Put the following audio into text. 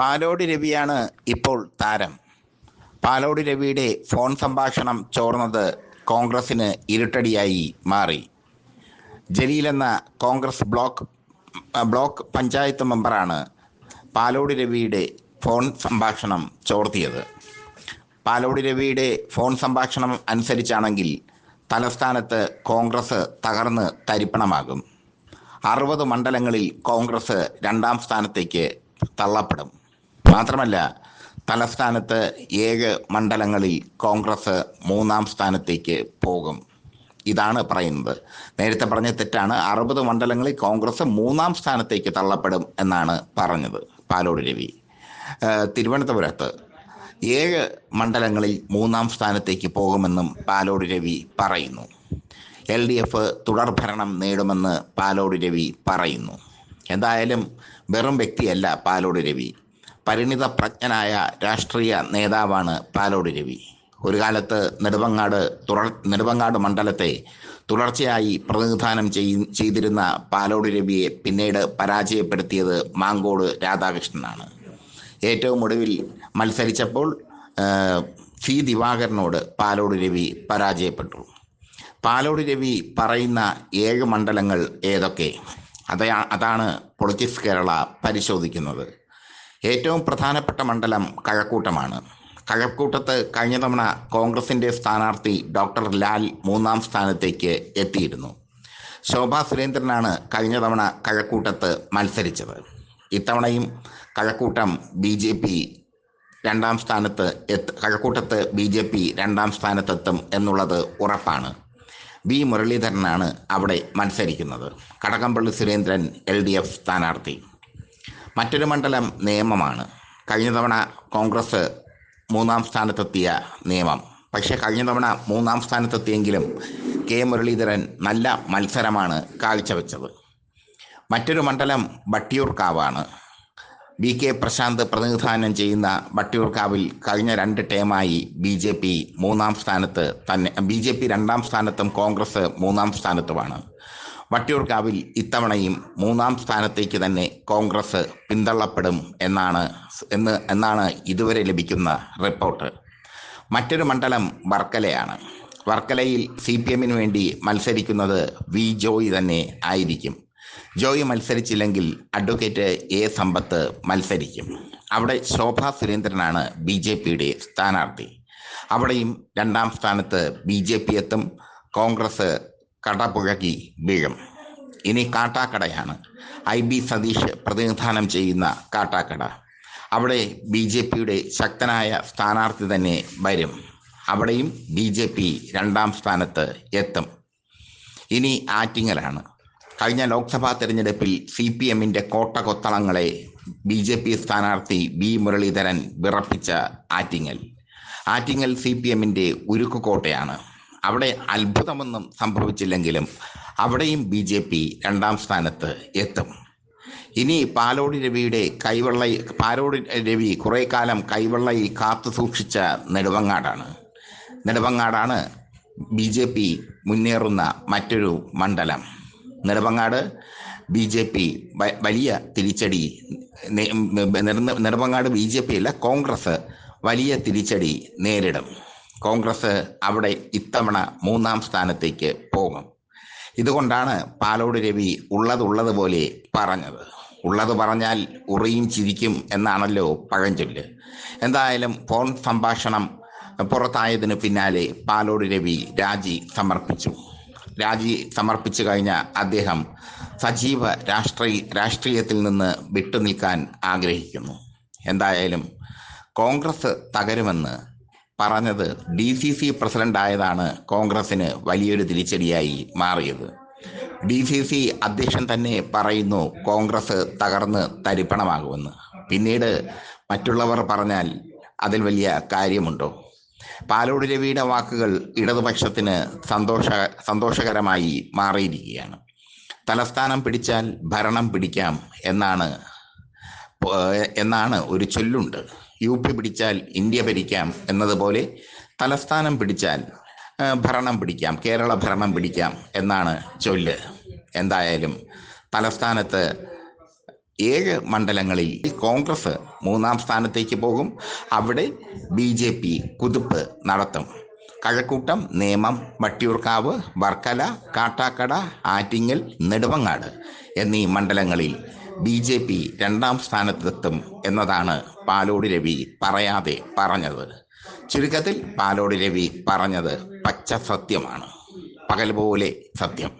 പാലോട് രവിയാണ് ഇപ്പോൾ താരം. പാലോടി രവിയുടെ ഫോൺ സംഭാഷണം ചോർന്നത് കോൺഗ്രസിന് ഇരുട്ടടിയായി മാറി. ജലീൽ എന്ന കോൺഗ്രസ് ബ്ലോക്ക് ബ്ലോക്ക് പഞ്ചായത്ത് മെമ്പറാണ് പാലോടി രവിയുടെ ഫോൺ സംഭാഷണം ചോർത്തിയത്. പാലോടി രവിയുടെ ഫോൺ സംഭാഷണം അനുസരിച്ചാണെങ്കിൽ തലസ്ഥാനത്ത് കോൺഗ്രസ് തകർന്ന് തരിപ്പണമാകും. അറുപത് മണ്ഡലങ്ങളിൽ കോൺഗ്രസ് രണ്ടാം സ്ഥാനത്തേക്ക് തള്ളപ്പെടും. മാത്രമല്ല തലസ്ഥാനത്ത് ഏഴ് മണ്ഡലങ്ങളിൽ കോൺഗ്രസ് മൂന്നാം സ്ഥാനത്തേക്ക് പോകും. ഇതാണ് പറയുന്നത്. നേരത്തെ പറഞ്ഞ തെറ്റാണ്. അറുപത് മണ്ഡലങ്ങളിൽ കോൺഗ്രസ് മൂന്നാം സ്ഥാനത്തേക്ക് തള്ളപ്പെടും എന്നാണ് പറഞ്ഞത് പാലോട് രവി. തിരുവനന്തപുരത്ത് ഏഴ് മണ്ഡലങ്ങളിൽ മൂന്നാം സ്ഥാനത്തേക്ക് പോകുമെന്നും പാലോട് രവി പറയുന്നു. എൽ ഡി എഫ് തുടർഭരണം നേടുമെന്ന് പാലോട് രവി പറയുന്നു. എന്തായാലും വെറും വ്യക്തിയല്ല പാലോട് രവി. പരിണിത പ്രജ്ഞനായ രാഷ്ട്രീയ നേതാവാണ് പാലോട് രവി. ഒരു കാലത്ത് നെടുവങ്ങാട് തുടർ നെടുവങ്ങാട് മണ്ഡലത്തെ തുടർച്ചയായി പ്രതിനിധാനം ചെയ്- ചെയ്തിരുന്ന പാലോട് രവിയെ പിന്നീട് പരാജയപ്പെടുത്തിയത് മാങ്കോട് രാധാകൃഷ്ണനാണ്. ഏറ്റവും ഒടുവിൽ മത്സരിച്ചപ്പോൾ സി ദിവാകരനോട് പാലോട് രവി പരാജയപ്പെട്ടു. പാലോട് രവി പറയുന്ന ഏഴ് മണ്ഡലങ്ങൾ ഏതൊക്കെ? അതാ അതാണ് പൊളിറ്റിക്സ് കേരള പരിശോധിക്കുന്നത്. ഏറ്റവും പ്രധാനപ്പെട്ട മണ്ഡലം കഴക്കൂട്ടമാണ്. കഴക്കൂട്ടത്ത് കഴിഞ്ഞ തവണ കോൺഗ്രസിന്റെ സ്ഥാനാർത്ഥി ഡോക്ടർ ലാൽ മൂന്നാം സ്ഥാനത്തേക്ക് എത്തിയിരുന്നു. ശോഭാ സുരേന്ദ്രനാണ് കഴിഞ്ഞ തവണ കഴക്കൂട്ടത്ത് മത്സരിച്ചത്. ഇത്തവണയും കഴക്കൂട്ടം ബി ജെ പി രണ്ടാം സ്ഥാനത്ത് എത്ത് കഴക്കൂട്ടത്ത് ബി ജെ പി രണ്ടാം സ്ഥാനത്തെത്തും എന്നുള്ളത് ഉറപ്പാണ്. വി മുരളീധരനാണ് അവിടെ മത്സരിക്കുന്നത്. Kadakampally Surendran L D F സ്ഥാനാർത്ഥി. മറ്റൊരു മണ്ഡലം നിയമമാണ്. കഴിഞ്ഞ തവണ കോൺഗ്രസ് മൂന്നാം സ്ഥാനത്തെത്തിയ നിയമം. പക്ഷേ കഴിഞ്ഞ തവണ മൂന്നാം സ്ഥാനത്തെത്തിയെങ്കിലും കെ മുരളീധരൻ നല്ല മത്സരമാണ് കാഴ്ചവെച്ചത്. മറ്റൊരു മണ്ഡലം ബട്ടിയൂർക്കാവാണ് ബി കെ പ്രശാന്ത് പ്രതിനിധാനം ചെയ്യുന്ന വട്ടിയൂർക്കാവിൽ കഴിഞ്ഞ രണ്ട് ടേമായി ബി ജെ പി മൂന്നാം സ്ഥാനത്ത് തന്നെ ബി ജെ പി രണ്ടാം സ്ഥാനത്തും കോൺഗ്രസ് മൂന്നാം സ്ഥാനത്തുമാണ്. വട്ടിയൂർക്കാവിൽ ഇത്തവണയും മൂന്നാം സ്ഥാനത്തേക്ക് തന്നെ കോൺഗ്രസ് പിന്തള്ളപ്പെടും എന്നാണ് എന്ന് എന്നാണ് ഇതുവരെ ലഭിക്കുന്ന റിപ്പോർട്ട്. മറ്റൊരു മണ്ഡലം വർക്കലയാണ്. വർക്കലയിൽ സി പി എമ്മിന് വേണ്ടി മത്സരിക്കുന്നത് വി ജോയി തന്നെ ആയിരിക്കും. ജോയി മത്സരിച്ചില്ലെങ്കിൽ അഡ്വക്കേറ്റ് എ സമ്പത്ത് മത്സരിക്കും. അവിടെ ശോഭ സുരേന്ദ്രനാണ് ബി ജെ പിയുടെ സ്ഥാനാർത്ഥി. അവിടെയും രണ്ടാം സ്ഥാനത്ത് ബി ജെ പി എത്തും. കോൺഗ്രസ് കടപുഴകി വീഴും. ഇനി കാട്ടാക്കടയാണ്. ഐ ബി സതീഷ് പ്രതിനിധാനം ചെയ്യുന്ന കാട്ടാക്കട. അവിടെ ബി ജെ പിയുടെ ശക്തനായ സ്ഥാനാർത്ഥി തന്നെ വരും. അവിടെയും ബി ജെ പി രണ്ടാം സ്ഥാനത്ത് എത്തും. ഇനി ആറ്റിങ്ങലാണ്. കഴിഞ്ഞ ലോക്സഭാ തെരഞ്ഞെടുപ്പിൽ സി പി എമ്മിന്റെ കോട്ട കൊത്തളങ്ങളെ ബി ജെ പി സ്ഥാനാർത്ഥി വി മുരളീധരൻ വിറപ്പിച്ച ആറ്റിങ്ങൽ. ആറ്റിങ്ങൽ സി പി എമ്മിന്റെ ഉരുക്കുകോട്ടയാണ് അവിടെ അത്ഭുതമൊന്നും സംഭവിച്ചില്ലെങ്കിലും അവിടെയും ബി ജെ പി രണ്ടാം സ്ഥാനത്ത് എത്തും. ഇനി പാലോട് രവിയുടെ കൈവെള്ള പാലോട് രവി കുറെ കാലം കൈവെള്ളയിൽ കാത്തു സൂക്ഷിച്ച നെടുവങ്ങാടാണ്. നെടുവങ്ങാടാണ് ബി ജെ പി മുന്നേറുന്ന മറ്റൊരു മണ്ഡലം. നെടുവങ്ങാട് ബി ജെ പി വലിയ തിരിച്ചടി നെടുവങ്ങാട് ബി ജെ പി അല്ല കോൺഗ്രസ് വലിയ തിരിച്ചടി നേരിടും. കോൺഗ്രസ് അവിടെ ഇത്തവണ മൂന്നാം സ്ഥാനത്തേക്ക് പോകും. ഇതുകൊണ്ടാണ് പാലോട് രവി ഉള്ളതുള്ളതുപോലെ പറഞ്ഞത്. ഉള്ളത് പറഞ്ഞാൽ ഉറിയും ചിരിക്കും എന്നാണല്ലോ പഴഞ്ചൊല്ല്. എന്തായാലും ഫോൺ സംഭാഷണം പുറത്തായതിന് പിന്നാലെ പാലോട് രവി രാജി സമർപ്പിച്ചു. രാജി സമർപ്പിച്ചു കഴിഞ്ഞ അദ്ദേഹം സജീവ രാഷ്ട്രീയ രാഷ്ട്രീയത്തിൽ നിന്ന് വിട്ടുനിൽക്കാൻ ആഗ്രഹിക്കുന്നു. എന്തായാലും കോൺഗ്രസ് തകരുമെന്ന് പറഞ്ഞത് ഡി സി സി പ്രസിഡന്റ് ആയതാണ് കോൺഗ്രസിന് വലിയൊരു തിരിച്ചടിയായി മാറിയത്. ഡി സി സി അധ്യക്ഷൻ തന്നെ പറയുന്നു കോൺഗ്രസ് തകർന്ന് തരിപ്പണമാകുമെന്ന്. പിന്നീട് മറ്റുള്ളവർ പറഞ്ഞാൽ അതിൽ വലിയ കാര്യമുണ്ടോ? പാലോട് രവിയുടെ വാക്കുകൾ ഇടതുപക്ഷത്തിന് സന്തോഷ സന്തോഷകരമായി മാറിയിരിക്കുകയാണ്. തലസ്ഥാനം പിടിച്ചാൽ ഭരണം പിടിക്കാം എന്നാണ് എന്നാണ് ഒരു ചൊല്ലുണ്ട്. യു പി പിടിച്ചാൽ ഇന്ത്യ ഭരിക്കാം എന്നതുപോലെ തലസ്ഥാനം പിടിച്ചാൽ ഭരണം പിടിക്കാം കേരള ഭരണം പിടിക്കാം എന്നാണ് ചൊല്ല്. എന്തായാലും തലസ്ഥാനത്ത് ഏഴ് മണ്ഡലങ്ങളിൽ കോൺഗ്രസ് മൂന്നാം സ്ഥാനത്തേക്ക് പോകും. അവിടെ ബി ജെ പി കുതിപ്പ് നടത്തും. കഴക്കൂട്ടം നേമം വട്ടിയൂർക്കാവ് വർക്കല കാട്ടാക്കട ആറ്റിങ്ങൽ നെടുമങ്ങാട് എന്നീ മണ്ഡലങ്ങളിൽ ബി ജെ പി രണ്ടാം സ്ഥാനത്തെത്തും എന്നതാണ് പാലോട് രവി പറയാതെ പറഞ്ഞത്. ചുരുക്കത്തിൽ പാലോട് രവി പറഞ്ഞത് പച്ച സത്യമാണ്. പകൽ പോലെ സത്യം.